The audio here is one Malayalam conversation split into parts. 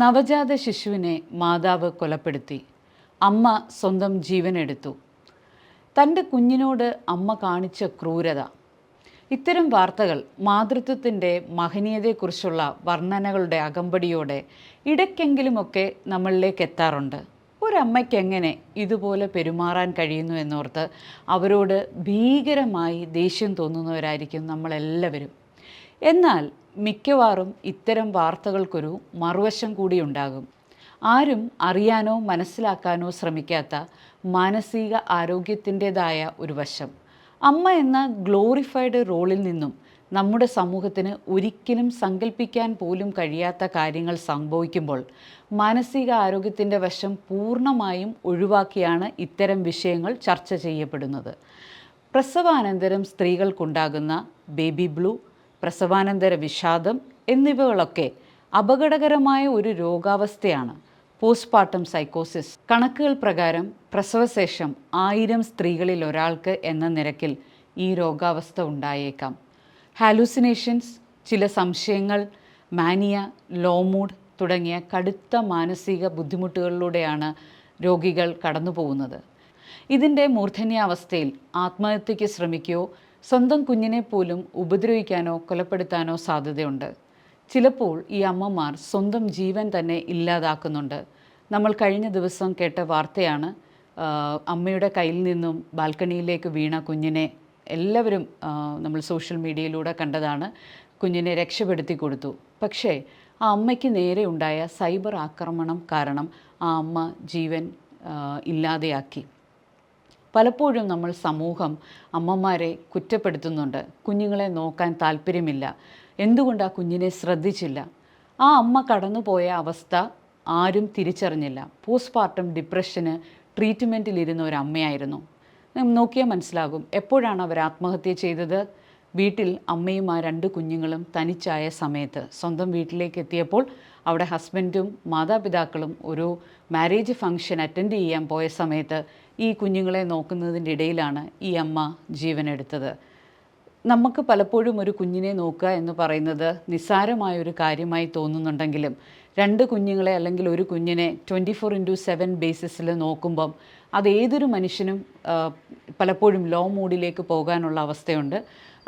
നവജാത ശിശുവിനെ മാതാവ് കൊലപ്പെടുത്തി. അമ്മ സ്വന്തം ജീവനെടുത്തു. തന്റെ കുഞ്ഞിനോട് അമ്മ കാണിച്ച ക്രൂരത. ഇത്തരം വാർത്തകൾ മാതൃത്വത്തിന്റെ മഹനീയതയെക്കുറിച്ചുള്ള വർണനകളുടെ അകമ്പടിയോടെ ഇടയ്ക്കെങ്കിലുമൊക്കെ നമ്മളിലേക്ക് എത്താറുണ്ട്. ഒരമ്മയ്ക്ക് എങ്ങനെ ഇതുപോലെ പെരുമാറാൻ കഴിയുന്നു എന്നോർത്ത് അവരോട് ഭീകരമായി ദേഷ്യം തോന്നുന്നവരായിരിക്കും നമ്മളെല്ലാവരും. എന്നാൽ മിക്കവാറും ഇത്തരം വാർത്തകൾക്കൊരു മറുവശം കൂടി ഉണ്ടാകും. ആരും അറിയാനോ മനസ്സിലാക്കാനോ ശ്രമിക്കാത്ത മാനസിക ആരോഗ്യത്തിന്റെതായ ഒരു വശം. അമ്മ എന്ന ഗ്ലോറിഫൈഡ് റോളിൽ നിന്നും നമ്മുടെ സമൂഹത്തിന് ഒരിക്കലും സങ്കല്പിക്കാൻ പോലും കഴിയാത്ത കാര്യങ്ങൾ സംഭവിക്കുമ്പോൾ മാനസിക ആരോഗ്യത്തിന്റെ വശം പൂർണമായും ഒഴിവാക്കിയാണ് ഇത്തരം വിഷയങ്ങൾ ചർച്ച ചെയ്യപ്പെടുന്നത്. പ്രസവാനന്തരം സ്ത്രീകൾക്കുണ്ടാകുന്ന ബേബി ബ്ലൂ പ്രസവാനന്തര വിഷാദം എന്നിവകളൊക്കെ അപകടകരമായ ഒരു രോഗാവസ്ഥയാണ് പോസ്റ്റ്പാർട്ടം സൈക്കോസിസ്. കണക്കുകൾ പ്രകാരം പ്രസവശേഷം ആയിരം സ്ത്രീകളിൽ ഒരാൾക്ക് എന്ന നിരക്കിൽ ഈ രോഗാവസ്ഥ ഉണ്ടായേക്കാം. ഹാലൂസിനേഷൻസ് ചില സംശയങ്ങൾ മാനിയ ലോ മൂഡ് തുടങ്ങിയ കടുത്ത മാനസിക ബുദ്ധിമുട്ടുകളിലൂടെയാണ് രോഗികൾ കടന്നു പോകുന്നത് ഇതിന്റെ മൂർധന്യാവസ്ഥയിൽ ആത്മഹത്യയ്ക്ക് ശ്രമിക്കുകയോ സ്വന്തം കുഞ്ഞിനെ പോലും ഉപദ്രവിക്കാനോ കൊലപ്പെടുത്താനോ സാധ്യതയുണ്ട്. ചിലപ്പോൾ ഈ അമ്മമാർ സ്വന്തം ജീവൻ തന്നെ ഇല്ലാതാക്കുന്നുണ്ട്. നമ്മൾ കഴിഞ്ഞ ദിവസം കേട്ട വാർത്തയാണ് അമ്മയുടെ കയ്യിൽ നിന്നും ബാൽക്കണിയിലേക്ക് വീണ കുഞ്ഞിനെ എല്ലാവരും നമ്മൾ സോഷ്യൽ മീഡിയയിലൂടെ കണ്ടതാണ് കുഞ്ഞിനെ രക്ഷപ്പെടുത്തി കൊടുത്തു. പക്ഷേ ആ അമ്മയ്ക്ക് നേരെ ഉണ്ടായ സൈബർ ആക്രമണം കാരണം ആ അമ്മ ജീവൻ ഇല്ലാതെയാക്കി. പലപ്പോഴും നമ്മൾ സമൂഹം അമ്മമാരെ കുറ്റപ്പെടുത്തുന്നുണ്ട്. കുഞ്ഞുങ്ങളെ നോക്കാൻ താല്പര്യമില്ല. എന്തുകൊണ്ട് ആ കുഞ്ഞിനെ ശ്രദ്ധിച്ചില്ല? ആ അമ്മ കടന്നുപോയ അവസ്ഥ ആരും തിരിച്ചറിഞ്ഞില്ല. പോസ്റ്റ്പാർട്ടം ഡിപ്രഷന് ട്രീറ്റ്മെന്റിലിരുന്ന ഒരു അമ്മയായിരുന്നു. നോക്കിയാൽ മനസ്സിലാകും. എപ്പോഴാണ് അവർ ആത്മഹത്യ ചെയ്തത്? വീട്ടിൽ അമ്മയും ആ രണ്ട് കുഞ്ഞുങ്ങളും തനിച്ചായ സമയത്ത് സ്വന്തം വീട്ടിലേക്ക് എത്തിയപ്പോൾ അവിടെ ഹസ്ബൻഡും മാതാപിതാക്കളും ഒരു മാരേജ് ഫംഗ്ഷൻ അറ്റൻഡ് ചെയ്യാൻ പോയ സമയത്ത് ഈ കുഞ്ഞുങ്ങളെ നോക്കുന്നതിന്റെ ഇടയിലാണ് ഈ അമ്മ ജീവനെടുത്തത്. നമുക്ക് പലപ്പോഴും ഒരു കുഞ്ഞിനെ നോക്കുക എന്ന് പറയുന്നത് നിസ്സാരമായ ഒരു കാര്യമായി തോന്നുന്നുണ്ടെങ്കിലും രണ്ട് കുഞ്ഞുങ്ങളെ അല്ലെങ്കിൽ ഒരു കുഞ്ഞിനെ ട്വന്റി ഫോർ ഇന്റു സെവൻ ബേസിസിൽ നോക്കുമ്പം അത് ഏതൊരു മനുഷ്യനും പലപ്പോഴും ലോ മൂഡിലേക്ക് പോകാനുള്ള അവസ്ഥയുണ്ട്.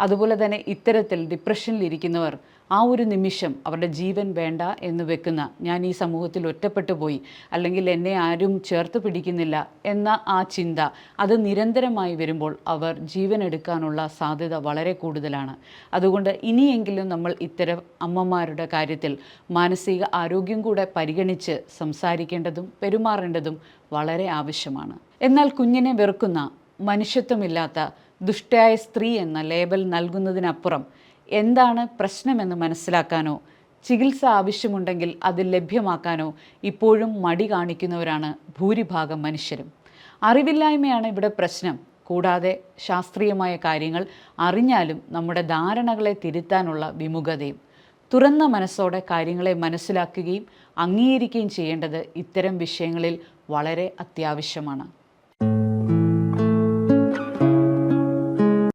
അതുപോലെ തന്നെ ഇത്തരത്തിൽ ഡിപ്രഷനിലിരിക്കുന്നവർ ആ ഒരു നിമിഷം അവരുടെ ജീവൻ വേണ്ട എന്ന് വെക്കുന്ന ഞാൻ ഈ സമൂഹത്തിൽ ഒറ്റപ്പെട്ടു പോയി അല്ലെങ്കിൽ എന്നെ ആരും ചേർത്ത് പിടിക്കുന്നില്ല എന്ന ആ ചിന്ത അത് നിരന്തരമായി വരുമ്പോൾ അവർ ജീവൻ എടുക്കാനുള്ള സാധ്യത വളരെ കൂടുതലാണ്. അതുകൊണ്ട് ഇനിയെങ്കിലും നമ്മൾ ഇത്തരം അമ്മമാരുടെ കാര്യത്തിൽ മാനസിക ആരോഗ്യം കൂടെ പരിഗണിച്ച് സംസാരിക്കേണ്ടതും പെരുമാറേണ്ടതും വളരെ ആവശ്യമാണ്. എന്നാൽ കുഞ്ഞിനെ വെറുക്കുന്ന മനുഷ്യത്വമില്ലാത്ത ദുഷ്ടയായ സ്ത്രീ എന്ന ലേബൽ നൽകുന്നതിനപ്പുറം എന്താണ് പ്രശ്നമെന്ന് മനസ്സിലാക്കാനോ ചികിത്സ ആവശ്യമുണ്ടെങ്കിൽ അത് ലഭ്യമാക്കാനോ ഇപ്പോഴും മടി കാണിക്കുന്നവരാണ് ഭൂരിഭാഗം മനുഷ്യരും. അറിവില്ലായ്മയാണ് ഇവിടെ പ്രശ്നം. കൂടാതെ ശാസ്ത്രീയമായ കാര്യങ്ങൾ അറിഞ്ഞാലും നമ്മുടെ ധാരണകളെ തിരുത്താനുള്ള വിമുഖതയും തുറന്ന മനസ്സോടെ കാര്യങ്ങളെ മനസ്സിലാക്കുകയും അംഗീകരിക്കുകയും ചെയ്യേണ്ടത് ഇത്തരം വിഷയങ്ങളിൽ വളരെ അത്യാവശ്യമാണ്.